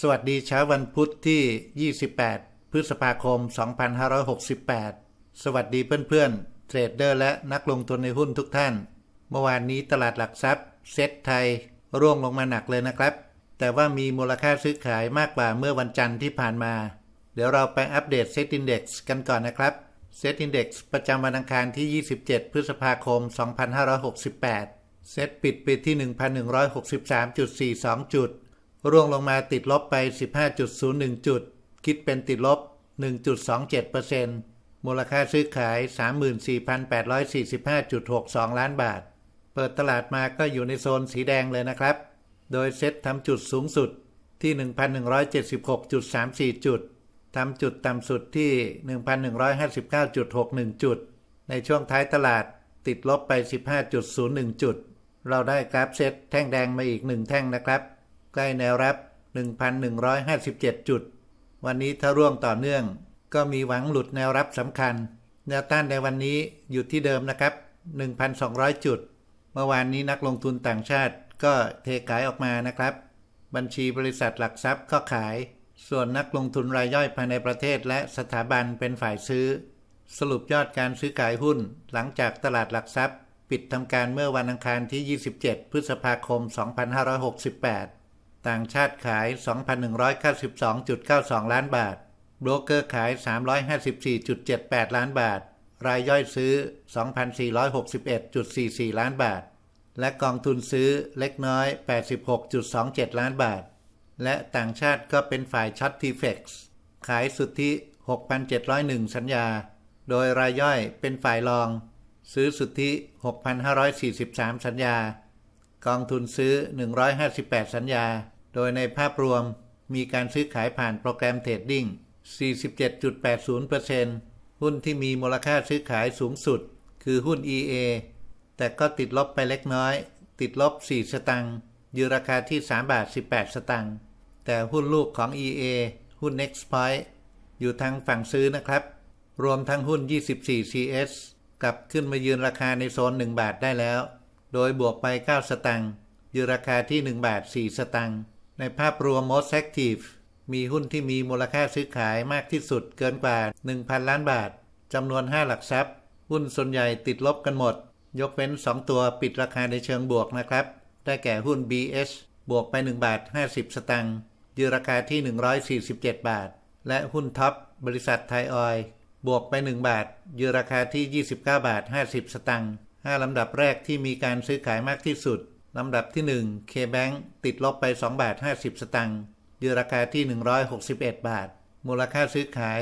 สวัสดีเช้าวันพุธที่ 28 พฤษภาคม 2568 สวัสดีเพื่อนๆ เทรดเดอร์และนักลงทุนในหุ้นทุกท่าน เมื่อวานนี้ตลาดหลักทรัพย์ เซ็ตไทย ร่วงลงมาหนักเลยนะครับ แต่ว่ามีมูลค่าซื้อขายมากกว่าเมื่อวันจันทร์ที่ผ่านมา เดี๋ยวเราไปอัปเดตเซ็ตอินดี x กันก่อนนะครับเซ็ตอินดี x ประจำวันอังคารที่ 27 พฤษภาคม 2568 เซ็ตปิดไปที่ 1,163.42 จุด ร่วงลงมาติดลบไป 15.01 จุด คิดเป็นติดลบ 1.27%มูลค่าซื้อขาย 34,845.62 ล้านบาท เปิดตลาดมาก็อยู่ในโซนสีแดงเลยนะครับ โดยเซ็ตทำจุดสูงสุดที่ 1,176.34 จุดทำจุดต่ำสุดที่ 1,159.61 จุด ในช่วงท้ายตลาดติดลบไป 15.01 จุด เราได้กราฟเซ็ตแท่งแดงมาอีกหนึ่งแท่งนะครับ ใกล้แนวรับ 1,157 จุด วันนี้ถ้าร่วงต่อเนื่อง ก็มีหวังหลุดแนวรับสำคัญ แนวต้านในวันนี้อยู่ที่เดิมนะครับ 1,200 จุด เมื่อวานนี้นักลงทุนต่างชาติก็เทขายออกมานะครับ บัญชีบริษัทหลักทรัพย์ก็ขาย ส่วนนักลงทุนรายย่อยภายในประเทศและสถาบันเป็นฝ่ายซื้อ สรุปยอดการซื้อขายหุ้น หลังจากตลาดหลักทรัพย์ ปิดทำการเมื่อวันอังคารที่ 27 พฤษภาคม 2568 ต่างชาติขาย 2,192.92 ล้านบาท โบรกเกอร์ขาย 354.78 ล้านบาท รายย่อยซื้อ 2,461.44 ล้านบาท และกองทุนซื้อเล็กน้อย 86.27 ล้านบาท และต่างชาติก็เป็นฝ่ายช็อตทีเฟกซ์ขายสุทธิ 6,701 สัญญา โดยรายย่อยเป็นฝ่ายรอง ซื้อสุทธิ 6,543 สัญญา กองทุนซื้อ 158 สัญญา โดยในภาพรวมมีการซื้อขายผ่านโปรแกรมเทรดดิ้ง 47.80%หุ้นที่มีมูลค่าซื้อขายสูงสุด คือหุ้น EA แต่ก็ติดลบไปเล็กน้อย ติดลบ 4 สตังค์อยู่ราคาที่ 3 บาท 18 สตังค์ แต่หุ้นลูกของ EA หุ้น Nextpoint อยู่ทางฝั่งซื้อนะครับ รวมทั้งหุ้น 24 CS กลับขึ้นมายืนราคาในโซน 1 บาทได้แล้ว โดยบวกไป 9 สตังค์อยู่ราคาที่ 1 บาท 4 สตังค์ในภาพรวม Most Active มีหุ้นที่มีมูลค่าซื้อขายมากที่สุดเกินกว่า 1,000 ล้านบาทจำนวน 5 หลักทรัพย์ หุ้นส่วนใหญ่ติดลบกันหมด ยกเว้น 2 ตัวปิดราคาในเชิงบวกนะครับ ได้แก่หุ้น BH บวกไป 1 บาท 50 สตังค์ยืนราคาที่ 147 บาท และหุ้นท็อปบริษัทไทยออยล์บวกไป 1 บาทยืนราคาที่ 29 บาท 50 สตังค์ 5 ลำดับแรกที่มีการซื้อขายมากที่สุด ลำดับที่ 1 K-Bank ติดลบไป 2 บาท 50 สตังค์ยืนราคาที่ 161 บาท มูลค่าซื้อขาย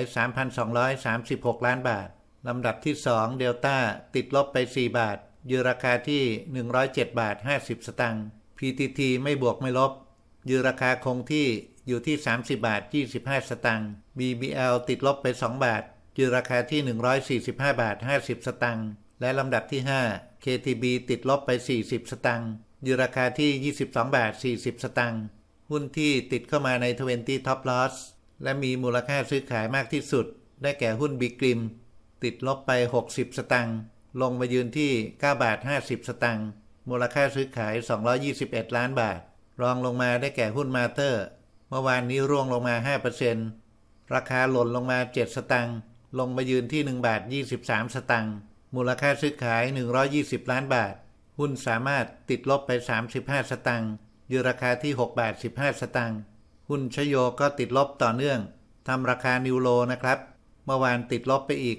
3,236 ล้านบาท ลำดับที่ 2 เดลต้าติดลบไป 4 บาท ยืนราคาที่ 107 บาท 50 สตังค์ PTT ไม่บวกไม่ลบ ยืนราคาคงที่อยู่ที่ 30 บาท 25 สตังค์ BBL ติดลบไป 2 บาท ยืนราคาที่ 145 บาท 50 สตังค์ และลำดับที่ 5 KTB ติดลบไป 40 สตังค์ยืนราคาที่ 22 บาท 40 สตังค์หุ้นที่ติดเข้ามาใน 20 Top Loss และมีมูลค่าซื้อขายมากที่สุด ได้แก่หุ้นบิกริม ติดลบไป 60 สตังค์ลงมายืนที่ 9 บาท 50 สตังค์มูลค่าซื้อขาย 221 ล้านบาท รองลงมาได้แก่หุ้นมาเตอร์ เมื่อวานนี้ร่วงลงมา 5%ราคาหล่นลงมา 7 สตังค์ลงมายืนที่ 1 บาท 23 สตังค์ มูลค่าซื้อขาย 120 ล้านบาท หุ้นสามารถติดลบไป 35 สตังค์อยู่ราคาที่ 6 บาท 15 สตังค์หุ้นชโยก็ติดลบต่อเนื่องทำราคานิวโลนะครับ เมื่อวานติดลบไปอีก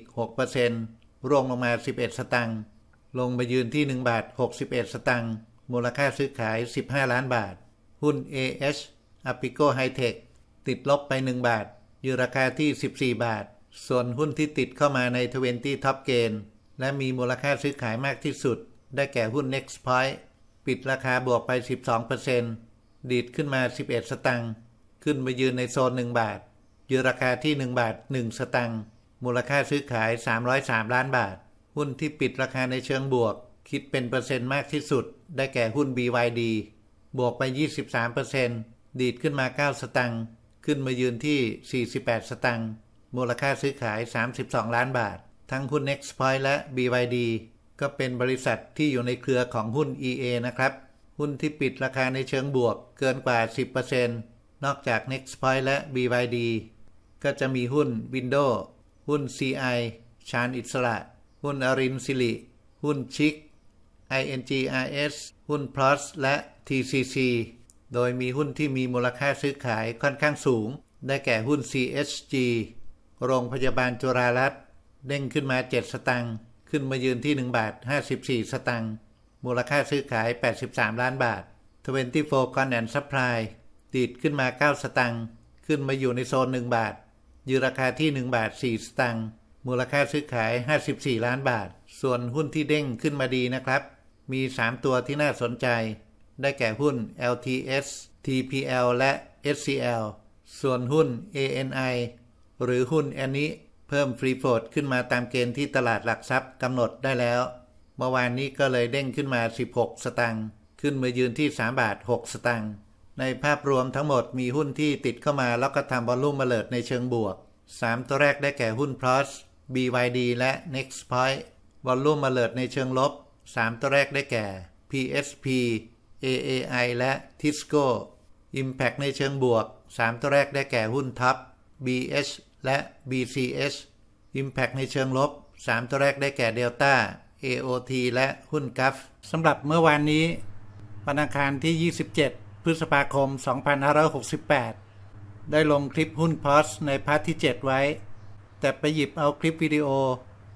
6%ร่วงลงมา 11 สตังค์ลงมายืนที่ 1 บาท 61 สตังค์มูลค่าซื้อขาย 15 ล้านบาท หุ้น AH a p i c o Hightech ติดลบไป 1 บาท อยู่ราคาที่ 14 บาท ส่วนหุ้นที่ติดเข้ามาใน 20 Top Gain และมีมูลค่าซื้อขายมากที่สุด ได้แก่หุ้น Nextpoint ปิดราคาบวกไป 12%ดีดขึ้นมา 11 สตังค์ ขึ้นมายืนในโซน 1 บาท ยืนราคาที่ 1 บาท 1 สตังค์ มูลค่าซื้อขาย 303 ล้านบาท หุ้นที่ปิดราคาในเชิงบวก คิดเป็นเปอร์เซ็นต์มากที่สุด ได้แก่หุ้น BYD บวกไป 23%ดีดขึ้นมา 9 สตังค์ ขึ้นมายืนที่ 48 สตังค์ มูลค่าซื้อขาย 32 ล้านบาท ทั้งหุ้น Nextpoint และ BYD ก็เป็นบริษัทที่อยู่ในเครือของหุ้น EA นะครับ หุ้นที่ปิดราคาในเชิงบวกเกินกว่า 10%นอกจาก Nextpoint และ BYD ก็จะมีหุ้น Windows หุ้น CI ชาญอิสระ หุ้นอรินสิริ หุ้นชิก INGRS หุ้น Plus และ TCC โดยมีหุ้นที่มีมูลค่าซื้อขายค่อนข้างสูง ได้แก่หุ้น CSG โรงพยาบาลจุฬารัตน์ เด้งขึ้นมา 7 สตังค์ขึ้นมายืนที่ 1 บาท 54 สตังค์มูลค่าซื้อขาย 83 ล้านบาท 24 Con and Supply ดีดขึ้นมา 9 สตังค์ขึ้นมาอยู่ในโซน 1 บาท ยืนราคาที่ 1 บาท 4 สตังค์มูลค่าซื้อขาย 54 ล้านบาท ส่วนหุ้นที่เด้งขึ้นมาดีนะครับ มี 3 ตัวที่น่าสนใจ ได้แก่หุ้น LTS TPL และ SCL ส่วนหุ้น ANI หรือหุ้นแอนนี้ เพิ่มฟรีโฟดขึ้นมาตามเกณฑ์ที่ตลาดหลักทรัพย์กำหนดได้แล้ว เมื่อวานนี้ก็เลยเด้งขึ้นมา 16 สตังค์ขึ้นมายืนที่ 3 บาท 6 สตังค์ในภาพรวมทั้งหมดมีหุ้นที่ติดเข้ามาแล้วก็ทำบอลลุ่มมาเลิดในเชิงบวก 3 ตัวแรกได้แก่หุ้น Plus BYD และ Nextpoint บอลลุ่มมาเลิดในเชิงลบ 3 ตัวแรกได้แก่ PSP AAI และ Tisco Impact ในเชิงบวก 3 ตัวแรกได้แก่หุ้นทับ BH และ BCH Impact ในเชิงลบ 3 ตัวแรกได้แก่ Delta AOT และหุ้นกัฟสำหรับเมื่อวานนี้ วันอังคารที่ 27 พฤษภาคม 2568 ได้ลงคลิปหุ้นพลอสในพาร์ทที่ 7 ไว้ แต่ไปหยิบเอาคลิปวิดีโอ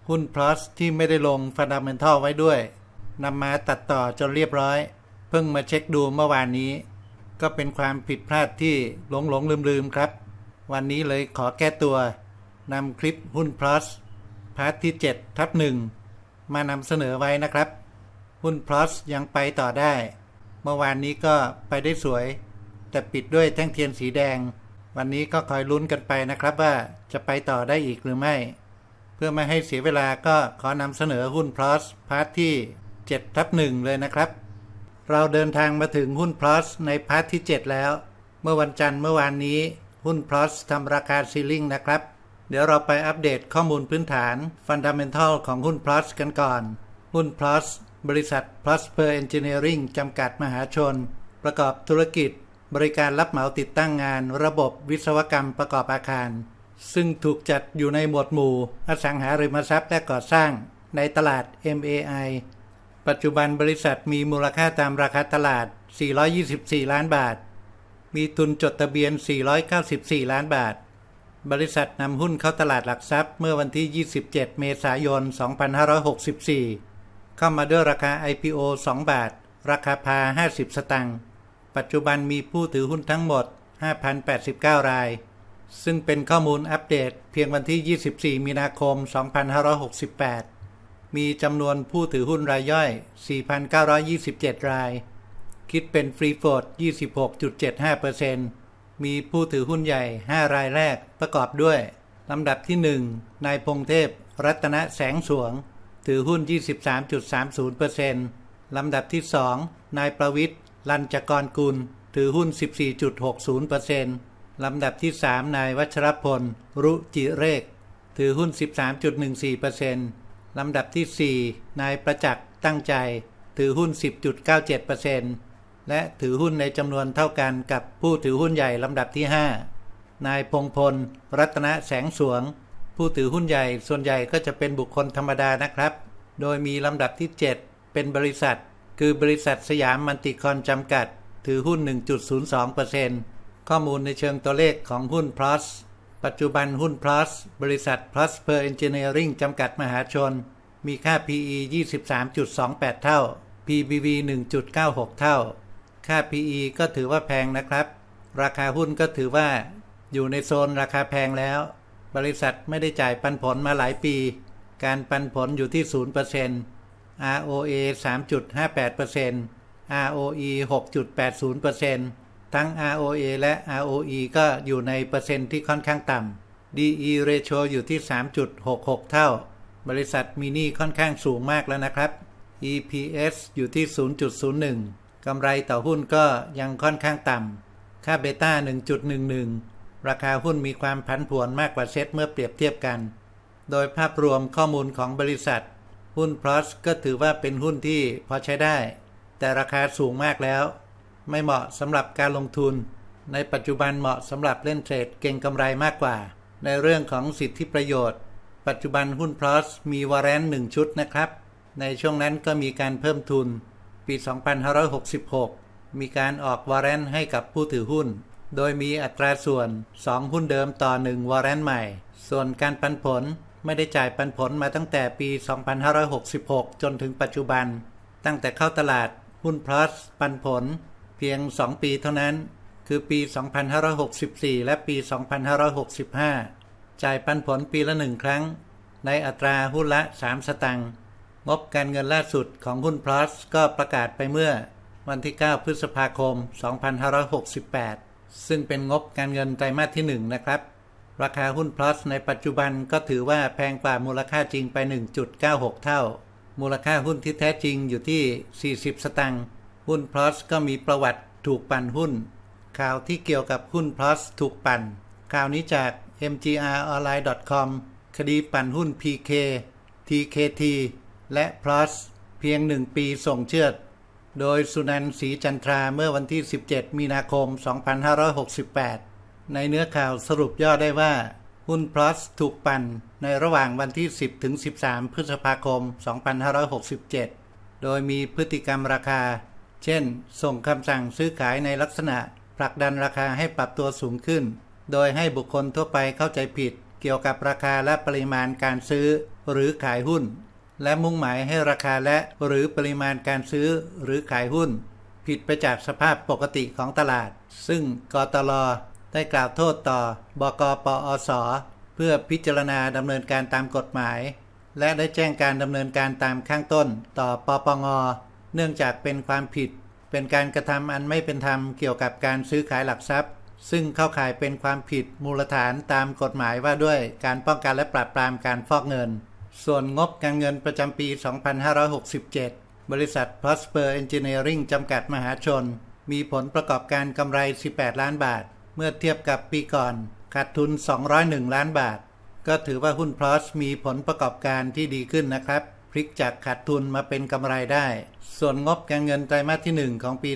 หุ้นพลอสที่ไม่ได้ลงฟันดัมเ e นทัลไว้ด้วยนำมาตัดต่อจนเรียบร้อย เพิ่งมาเช็คดูเมื่อวานนี้ ก็เป็นความผิดพลาดที่หลงหลงลืมลืมครับ วันนี้เลยขอแก้ตัวนำคลิปหุ้น plus พาร์ทที่ 7 ทับหนึ่งมานำเสนอไว้นะครับ หุ้น plus ยังไปต่อได้ เมื่อวานนี้ก็ไปได้สวย แต่ปิดด้วยแท่งเทียนสีแดง วันนี้ก็คอยลุ้นกันไปนะครับว่าจะไปต่อได้อีกหรือไม่ เพื่อไม่ให้เสียเวลาก็ขอนำเสนอหุ้น plus พาร์ทที่7ทับหนึ่งเลยนะครับ เราเดินทางมาถึงหุ้น plus ในพาร์ทที่ 7 แล้ว เมื่อวันจันทร์เมื่อวานนี้ หุ้น plus ทำราคาซีลิงนะครับ เดี๋ยวเราไปอัปเดตข้อมูลพื้นฐานฟันดัมเ e นทัลของหุ้น plus กันก่อน หุ้น plus บริษัท plus per engineering จำกัดมหาชน ประกอบธุรกิจ บริการรับเหมาติดตั้งงาน ระบบวิศวกรรมประกอบอาคาร ซึ่งถูกจัดอยู่ในหมวดหมู่ อสังหาริมทรัพย์และก่อสร้าง ในตลาด MAI ปัจจุบันบริษัทมีมูลค่าตามราคาตลาด 424 ล้านบาท มีทุนจดทะเบียน 494 ล้านบาท บริษัทนำหุ้นเข้าตลาดหลักทรัพย์เมื่อวันที่ 27 เมษายน 2564 เข้ามาด้วยราคา IPO 2 บาท ราคาพา 50 สตังค์ ปัจจุบันมีผู้ถือหุ้นทั้งหมด 5,089 ราย ซึ่งเป็นข้อมูลอัปเดตเพียงวันที่ 24 มีนาคม 2568 มีจำนวนผู้ถือหุ้นรายย่อย 4,927 ราย คิดเป็นฟรีโฟด26.75%มีผู้ถือหุ้นใหญ่ 5 รายแรกประกอบด้วย ลำดับที่ 1 นายพงเทพ รัตนแสงสวง ถือหุ้น 23.30%ลำดับที่ 2 นายประวิทย์ลัญจกรกุล ถือหุ้น 14.60%ลำดับที่ 3 นายวัชรพล รุจิเรก ถือหุ้น 13.14%ลำดับที่ 4 นายประจักษ์ตั้งใจ ถือหุ้น 10.97% และถือหุ้นในจำนวนเท่ากันกับผู้ถือหุ้นใหญ่ลำดับที่ 5 นายพงพล รัตนแสงสวง ผู้ถือหุ้นใหญ่ส่วนใหญ่ก็จะเป็นบุคคลธรรมดานะครับ โดยมีลำดับที่ 7 เป็นบริษัท คือบริษัทสยามมันติคอนจำกัด ถือหุ้น 1.02%ข้อมูลในเชิงตัวเลขของหุ้น plus ปัจจุบันหุ้น plus บริษัท plus per engineering จำกัดมหาชน มีค่า PE 23.28 เท่า PBV 1.96 เท่า ค่า PE ก็ถือว่าแพงนะครับ ราคาหุ้นก็ถือว่าอยู่ในโซนราคาแพงแล้ว บริษัทไม่ได้จ่ายปันผลมาหลายปี การปันผลอยู่ที่ 0% ROA 3.58% ROE 6.80%ทั้ง ROA และ ROE ก็อยู่ในเปอร์เซ็นต์ที่ค่อนข้างต่ำ DE ratio อยู่ที่ 3.66 เท่า บริษัทมีหนี้ค่อนข้างสูงมากแล้วนะครับ EPS อยู่ที่ 0.01 กำไรต่อหุ้นก็ยังค่อนข้างต่ำ ค่าเบต้า 1.11 ราคาหุ้นมีความผันผวนมากกว่าเซ็ตเมื่อเปรียบเทียบกัน โดยภาพรวมข้อมูลของบริษัท หุ้น plus ก็ถือว่าเป็นหุ้นที่พอใช้ได้ แต่ราคาสูงมากแล้ว ไม่เหมาะสำหรับการลงทุน ในปัจจุบันเหมาะสำหรับเล่นเทรดเก่งกำไรมากกว่า ในเรื่องของสิทธิประโยชน์ ปัจจุบันหุ้นพลอสมีวาร์เรนต์หนึ่งชุดนะครับ ในช่วงนั้นก็มีการเพิ่มทุน ปี 2566 มีการออกวาร์เรนต์ให้กับผู้ถือหุ้น โดยมีอัตราส่วน 2 หุ้นเดิมต่อ 1วาร์เรนต์ใหม่ ส่วนการปันผลไม่ได้จ่ายปันผลมาตั้งแต่ปี 2566 จนถึงปัจจุบัน ตั้งแต่เข้าตลาดหุ้นพลัสปันผล เพียง 2 ปีเท่านั้น คือปี 2564 และปี 2565 จ่ายปันผลปีละหนึ่งครั้ง ในอัตราหุ้นละ 3 สตังค์ งบการเงินล่าสุดของหุ้นพลัสก็ประกาศไปเมื่อวันที่ 9 พฤษภาคม 2568 ซึ่งเป็นงบการเงินไตรมาสที่ 1 นะครับ ราคาหุ้นพลัสในปัจจุบันก็ถือว่าแพงกว่ามูลค่าจริงไป 1.96 เท่า มูลค่าหุ้นที่แท้จริงอยู่ที่ 40 สตังค์ หุ้นพลัสก็มีประวัติถูกปั่นหุ้น ข่าวที่เกี่ยวกับหุ้นพลัสถูกปั่น ข่าวนี้จาก mgronline.com คดีปั่นหุ้น PK TKT และ plus เพียงหนึ่งปีส่งเชือด โดยสุนันท์ศรีจันทราเมื่อวันที่ 17 มีนาคม 2568 ในเนื้อข่าวสรุปย่อได้ว่า หุ้น plus ถูกปั่นในระหว่างวันที่ 10 ถึง 13 พฤษภาคม 2567 โดยมีพฤติกรรมราคา เช่น ส่งคำสั่งซื้อขายในลักษณะผลักดันราคาให้ปรับตัวสูงขึ้น โดยให้บุคคลทั่วไปเข้าใจผิด เกี่ยวกับราคาและปริมาณการซื้อหรือขายหุ้น และมุ่งหมายให้ราคาและหรือปริมาณการซื้อหรือขายหุ้น ผิดไปจากสภาพปกติของตลาด ซึ่งกตลได้กล่าวโทษต่อ บกปอส เพื่อพิจารณาดำเนินการตามกฎหมาย และได้แจ้งการดำเนินการตามข้างต้นต่อปปง เนื่องจากเป็นความผิด เป็นการกระทำอันไม่เป็นธรรมเกี่ยวกับการซื้อขายหลักทรัพย์ ซึ่งเข้าข่ายเป็นความผิดมูลฐานตามกฎหมายว่าด้วยการป้องกันและปราบปรามการฟอกเงิน ส่วนงบการเงินประจำปี 2567 บริษัท Prosper Engineering จำกัดมหาชน มีผลประกอบการกำไร 18 ล้านบาท เมื่อเทียบกับปีก่อน ขาดทุน 201 ล้านบาท ก็ถือว่าหุ้นพลอสมีผลประกอบการที่ดีขึ้นนะครับ พลิกจากขาดทุนมาเป็นกำไรได้ ส่วนงบการเงินไตรมาสที่ 1 ของปี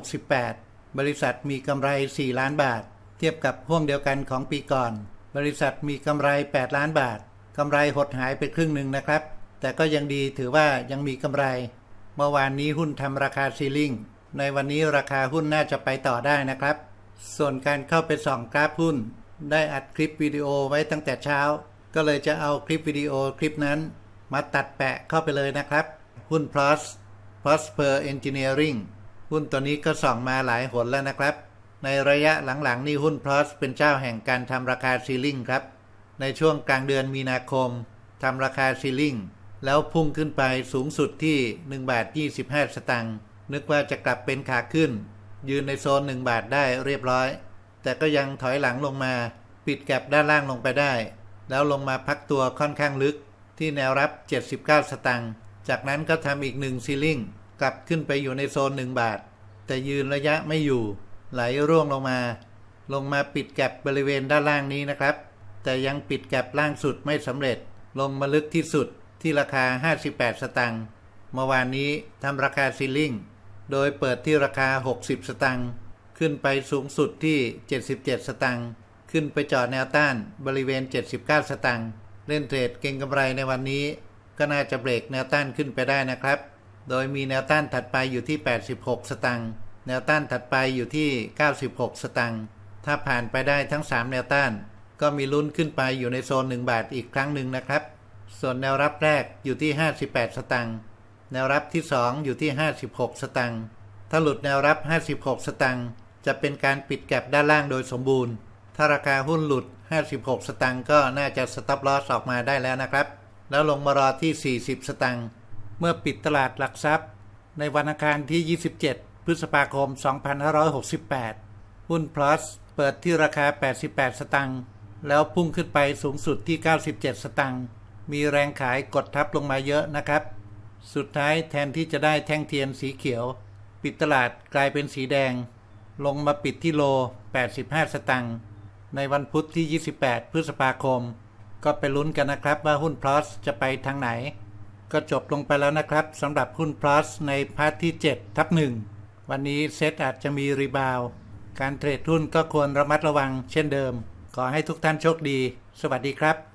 2568 บริษัทมีกำไร 4 ล้านบาท เทียบกับห่วงเดียวกันของปีก่อน บริษัทมีกำไร 8 ล้านบาท กำไรหดหายไปครึ่งหนึ่งนะครับ แต่ก็ยังดีถือว่ายังมีกำไร เมื่อวานนี้หุ้นทำราคาซีลิงในวันนี้ราคาหุ้นน่าจะไปต่อได้นะครับ ส่วนการเข้าไปส่องกราฟหุ้น ได้อัดคลิปวิดีโอไว้ตั้งแต่เช้า ก็เลยจะเอาคลิปวิดีโอคลิปนั้น มาตัดแปะเข้าไปเลยนะครับ หุ้น plus prosper engineering หุ้นตัวนี้ก็ส่องมาหลายหนแล้วนะครับ ในระยะหลังๆนี่หุ้น plus เป็นเจ้าแห่งการทำราคาซีลิงครับ ในช่วงกลางเดือนมีนาคมทำราคาซีลิงแล้วพุ่งขึ้นไปสูงสุดที่1บาท25 สตางค์นึกว่าจะกลับเป็นขาขึ้น ยืนในโซน 1 บาทได้เรียบร้อย แต่ก็ยังถอยหลังลงมา ปิดแก็บด้านล่างลงไปได้ แล้วลงมาพักตัวค่อนข้างลึกที่แนวรับ 79 สตางค์จากนั้นก็ทำอีกหนึ่งซีลิงกลับขึ้นไปอยู่ในโซน 1 บาท แต่ยืนระยะไม่อยู่ ไหลร่วงลงมา ลงมาปิดแก็บบริเวณด้านล่างนี้นะครับ แต่ยังปิดแก็บล่างสุดไม่สำเร็จ ลงมาลึกที่สุดที่ราคา 58 สตางค์เมื่อวานนี้ทำราคาซีลิ่ง โดยเปิดที่ราคา 60 สตางค์ขึ้นไปสูงสุดที่ 77 สตางค์ขึ้นไปจอดแนวต้านบริเวณ 79 สตางค์เล่นเทรดเก่งกำไรในวันนี้ ก็น่าจะเบรกแนวต้านขึ้นไปได้นะครับ โดยมีแนวต้านถัดไปอยู่ที่ 86 สตางค์แนวต้านถัดไปอยู่ที่ 96 สตางค์ถ้าผ่านไปได้ทั้ง 3 แนวต้าน ก็มีลุ้นขึ้นไปอยู่ในโซน 1 บาทอีกครั้งหนึ่งนะครับ ส่วนแนวรับแรกอยู่ที่ 58 สตางค์ แนวรับที่ 2 อยู่ที่ 56 สตางค์ ถ้าหลุดแนวรับ 56 สตางค์จะเป็นการปิดแก็บด้านล่างโดยสมบูรณ์ ถ้าราคาหุ้นหลุด 56 สตางค์ก็น่าจะสต็อปลอสออกมาได้แล้วนะครับ แล้วลงมารอที่ 40 สตางค์ เมื่อปิดตลาดหลักทรัพย์ ในวันอังคารที่ 27 พฤษภาคม 2568 หุ้น plus เปิดที่ราคา 88 สตางค์ แล้วพุ่งขึ้นไปสูงสุดที่ 97 สตางค์มีแรงขายกดทับลงมาเยอะนะครับ สุดท้ายแทนที่จะได้แท่งเทียนสีเขียว ปิดตลาดกลายเป็นสีแดง ลงมาปิดที่โล 85 สตังค์ในวันพุธที่ 28 พฤษภาคม ก็ไปลุ้นกันนะครับว่าหุ้น plus จะไปทางไหน ก็จบลงไปแล้วนะครับสำหรับหุ้น plus ในพาร์ทที่ 7 ทับ1วันนี้เซตอาจจะมีรีบาว การเทรดหุ้นก็ควรระมัดระวังเช่นเดิม ขอให้ทุกท่านโชคดี สวัสดีครับ